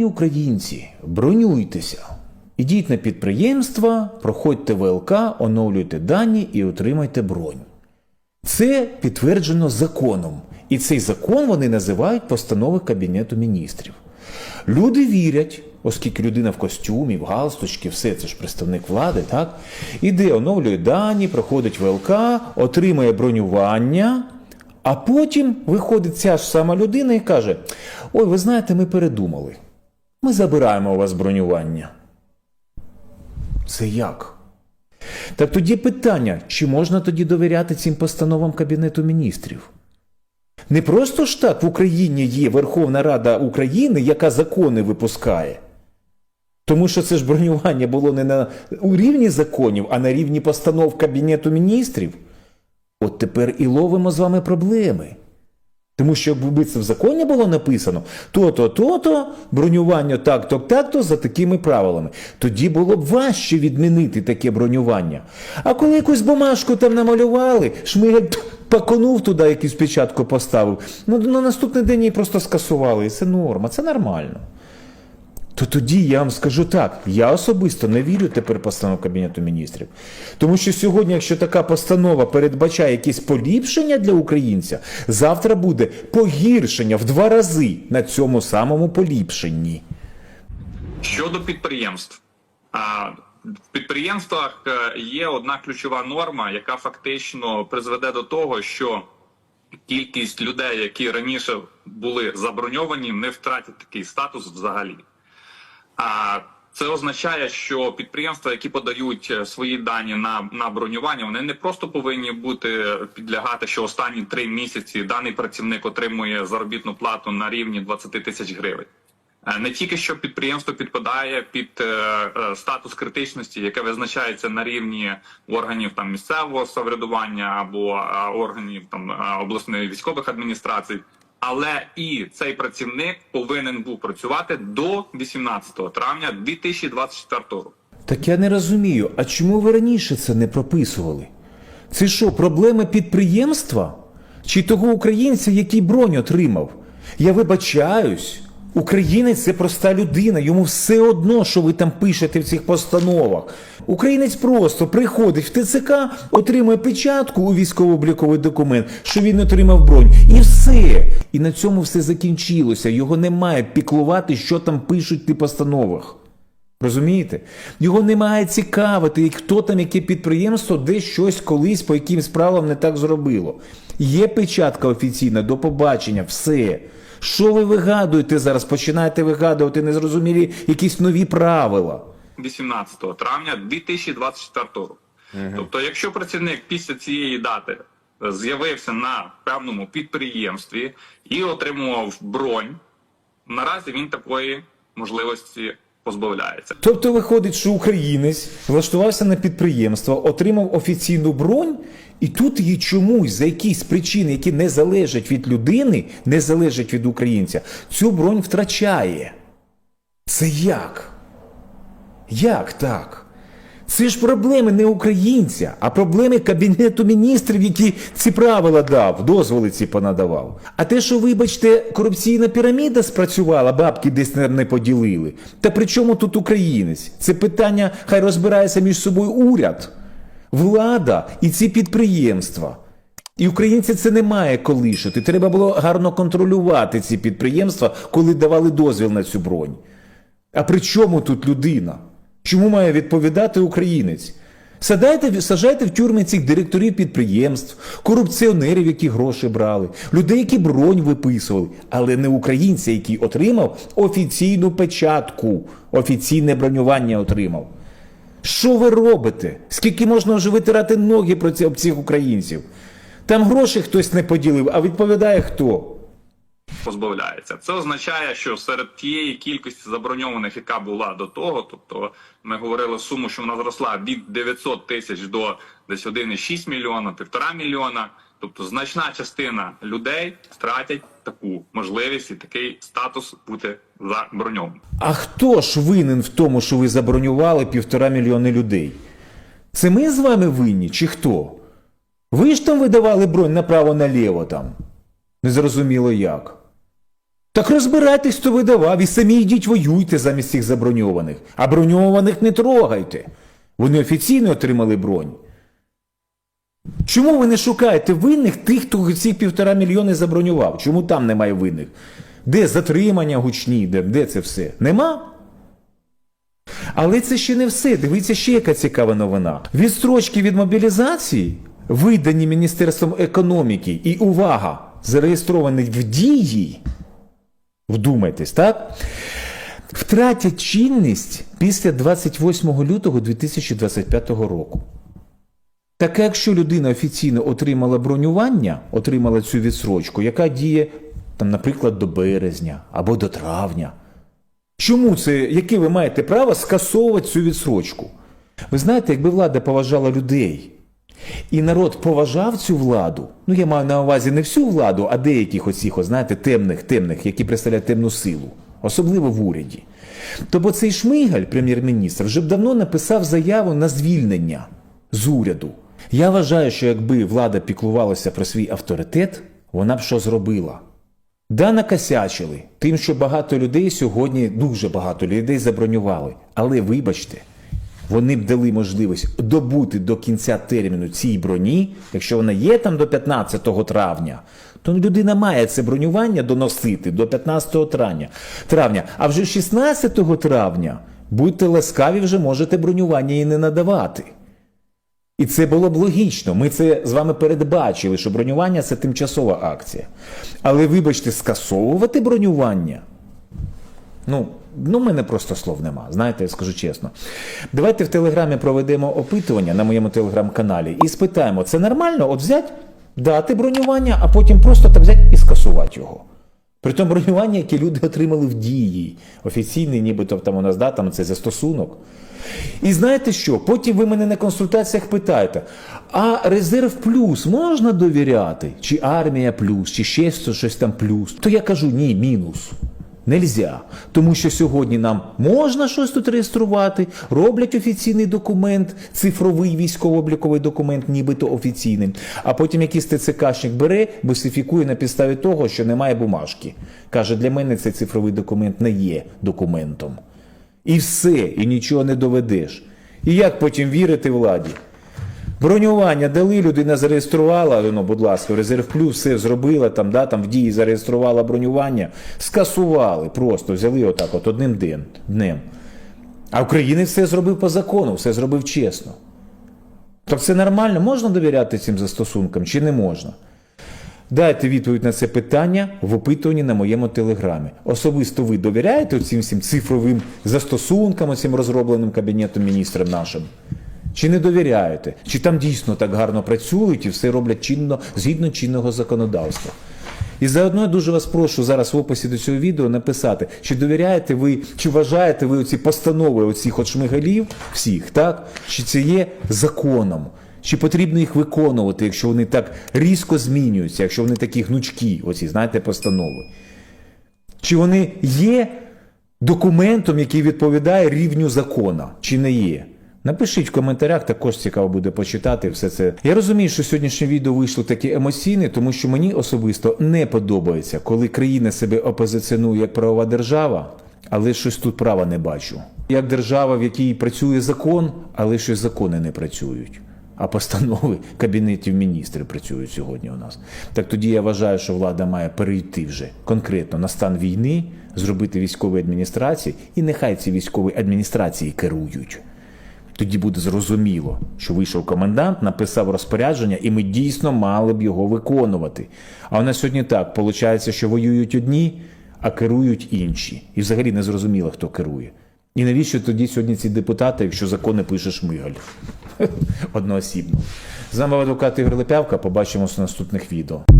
Шановні українці, бронюйтеся. Ідіть на підприємства, проходьте ВЛК, оновлюйте дані і отримайте бронь. Це підтверджено законом. І цей закон вони називають постанови Кабінету міністрів. Люди вірять, оскільки людина в костюмі, в галстучці, все це ж представник влади, так? Іде, оновлює дані, проходить ВЛК, отримує бронювання, а потім виходить ця ж сама людина і каже: Ой, ви знаєте, ми передумали. Ми забираємо у вас бронювання. Це як? Так тоді питання, чи можна тоді довіряти цим постановам Кабінету міністрів? Не просто ж так в Україні є Верховна Рада України, яка закони випускає. Тому що це ж бронювання було не на у рівні законів, а на рівні постанов Кабінету міністрів. От тепер і ловимо з вами проблеми. Тому що якби це в законі було написано, то-то, то-то, бронювання так-то, так-то за такими правилами. Тоді було б важче відмінити таке бронювання. А коли якусь бумажку там намалювали, шмигаль паконув туди якусь печатку поставив, ну на наступний день її просто скасували. І це норма, це нормально. То тоді я вам скажу так: я особисто не вірю тепер постанов Кабінету міністрів. Тому що сьогодні, якщо така постанова передбачає якісь поліпшення для українця, завтра буде погіршення в два рази на цьому самому поліпшенні. Щодо підприємств, в підприємствах е, є одна ключова норма, яка фактично призведе до того, що кількість людей, які раніше були заброньовані, не втратять такий статус взагалі. А це означає, що підприємства, які подають е, свої дані на, на бронювання, вони не просто повинні бути підлягати, що останні три місяці даний працівник отримує заробітну плату на рівні 20 тисяч гривень. Е, Не тільки що підприємство підпадає під е, е, статус критичності, яке визначається на рівні органів там місцевого самоврядування або е, органів там е, обласної військових адміністрацій, але і цей працівник повинен був працювати до 18 травня 2024 року. Так я не розумію, а чому ви раніше це не прописували? Це що, проблема підприємства? Чи того українця, який бронь отримав? Я вибачаюсь. Українець це проста людина, йому все одно, що ви там пишете в цих постановах. Українець просто приходить в ТЦК, отримує печатку у військово-обліковий документ, що він отримав бронь, і все. І на цьому все закінчилося. Його немає піклувати, що там пишуть в тих постановах. Розумієте? Його не має цікавити, хто там, яке підприємство, де щось колись по якимсь правилам не так зробило. Є печатка офіційна, до побачення, все. Що ви вигадуєте зараз? Починаєте вигадувати незрозумілі якісь нові правила. 18 травня 2024 року. Тобто, якщо працівник після цієї дати е, з'явився на певному підприємстві і отримував бронь, наразі він такої можливості позбавляється. Тобто виходить, що українець влаштувався на підприємство, отримав офіційну бронь, і тут її чомусь за якісь причини, які не залежать від людини, не залежать від українця, цю бронь втрачає. Це як? Як так? Це ж проблеми не українця, а проблеми Кабінету міністрів, які ці правила дав, дозволи ці понадавав. А те, що, вибачте, корупційна піраміда спрацювала, бабки десь не, поділили. Та при чому тут українець? Це питання хай розбирається між собою уряд, влада і ці підприємства. І українці це не має колишити. Треба було гарно контролювати ці підприємства, коли давали дозвіл на цю бронь. А при чому тут людина? Чому має відповідати українець? Садайте, сажайте в тюрми цих директорів підприємств, корупціонерів, які гроші брали, людей, які бронь виписували, але не українця, який отримав офіційну печатку, офіційне бронювання отримав. Що ви робите? Скільки можна вже витирати ноги про цих українців? Там гроші хтось не поділив, а відповідає хто? Позбавляється. Це означає, що серед тієї кількості заброньованих, яка була до того, тобто ми говорили суму, що вона зросла від 900 тисяч до десь 1,6 мільйона, півтора мільйона. Тобто значна частина людей втратять таку можливість і такий статус бути заброньованим. А хто ж винен в тому, що ви забронювали півтора мільйони людей? Це ми з вами винні чи хто? Ви ж там видавали бронь направо-наліво там. Незрозуміло як. Так розбирайтесь, хто видавав, і самі йдіть воюйте замість цих заброньованих. А броньованих не трогайте. Вони офіційно отримали бронь. Чому ви не шукаєте винних тих, хто ці півтора мільйони забронював? Чому там немає винних? Де затримання гучні, де, де це все? Нема? Але це ще не все. Дивіться, ще яка цікава новина. Відстрочки від мобілізації, видані Міністерством економіки, і увага, зареєстровані в дії. Вдумайтесь, так? Втратять чинність після 28 лютого 2025 року. Так якщо людина офіційно отримала бронювання, отримала цю відсрочку, яка діє, там, наприклад, до березня або до травня, чому це, яке ви маєте право скасовувати цю відсрочку? Ви знаєте, якби влада поважала людей, і народ поважав цю владу, ну я маю на увазі не всю владу, а деяких оцих, от, знаєте, темних, темних, які представляють темну силу, особливо в уряді. То бо цей Шмигаль, прем'єр-міністр, вже б давно написав заяву на звільнення з уряду. Я вважаю, що якби влада піклувалася про свій авторитет, вона б що зробила? Да, накосячили тим, що багато людей сьогодні, дуже багато людей забронювали. Але вибачте, вони б дали можливість добути до кінця терміну цій броні, якщо вона є там до 15 травня, то людина має це бронювання доносити до 15 травня. травня. А вже 16 травня, будьте ласкаві, вже можете бронювання і не надавати. І це було б логічно. Ми це з вами передбачили, що бронювання це тимчасова акція. Але вибачте, скасовувати бронювання. Ну, ну, в мене просто слов нема. Знаєте, я скажу чесно. Давайте в Телеграмі проведемо опитування на моєму телеграм-каналі і спитаємо, це нормально от взяти, дати бронювання, а потім просто так взяти і скасувати його. При тому бронювання, яке люди отримали в дії. Офіційний, нібито там у нас да, там це застосунок. І знаєте що? Потім ви мене на консультаціях питаєте: а резерв плюс можна довіряти? Чи армія плюс, чи ще щось там плюс? То я кажу ні, мінус. Нельзя. Тому що сьогодні нам можна щось тут реєструвати, роблять офіційний документ, цифровий військово-обліковий документ, нібито офіційним. А потім якийсь ТЦКшник бере, бусифікує на підставі того, що немає бумажки. Каже, для мене цей цифровий документ не є документом. І все, і нічого не доведеш. І як потім вірити владі? Бронювання дали, людина зареєструвала, ну, будь ласка, резерв плюс все зробила, там, да, там в дії зареєструвала бронювання, скасували, просто взяли отак от одним днем. А Україна все зробив по закону, все зробив чесно. Так це нормально, можна довіряти цим застосункам чи не можна? Дайте відповідь на це питання в опитуванні на моєму телеграмі. Особисто ви довіряєте цим всім цифровим застосункам, цим розробленим кабінетом міністром нашим? Чи не довіряєте? Чи там дійсно так гарно працюють і все роблять чинно згідно чинного законодавства? І заодно я дуже вас прошу зараз в описі до цього відео написати, чи довіряєте ви, чи вважаєте ви оці постанови оцих от шмигалів всіх, так? Чи це є законом? Чи потрібно їх виконувати, якщо вони так різко змінюються, якщо вони такі гнучкі, оці, знаєте, постанови? Чи вони є документом, який відповідає рівню закона, чи не є? Напишіть в коментарях, також цікаво буде почитати все це. Я розумію, що сьогоднішнє відео вийшло таке емоційне, тому що мені особисто не подобається, коли країна себе опозиціонує як правова держава, але щось тут права не бачу. Як держава, в якій працює закон, але щось закони не працюють. А постанови кабінетів міністрів працюють сьогодні у нас. Так тоді я вважаю, що влада має перейти вже конкретно на стан війни, зробити військові адміністрації, і нехай ці військові адміністрації керують. Тоді буде зрозуміло, що вийшов комендант, написав розпорядження, і ми дійсно мали б його виконувати. А у нас сьогодні так виходить, що воюють одні, а керують інші. І взагалі не зрозуміло, хто керує. І навіщо тоді сьогодні ці депутати, якщо закони пише Шмигаль? Одноосібно. З нами адвокат Ігор Лепявка. Побачимося в наступних відео.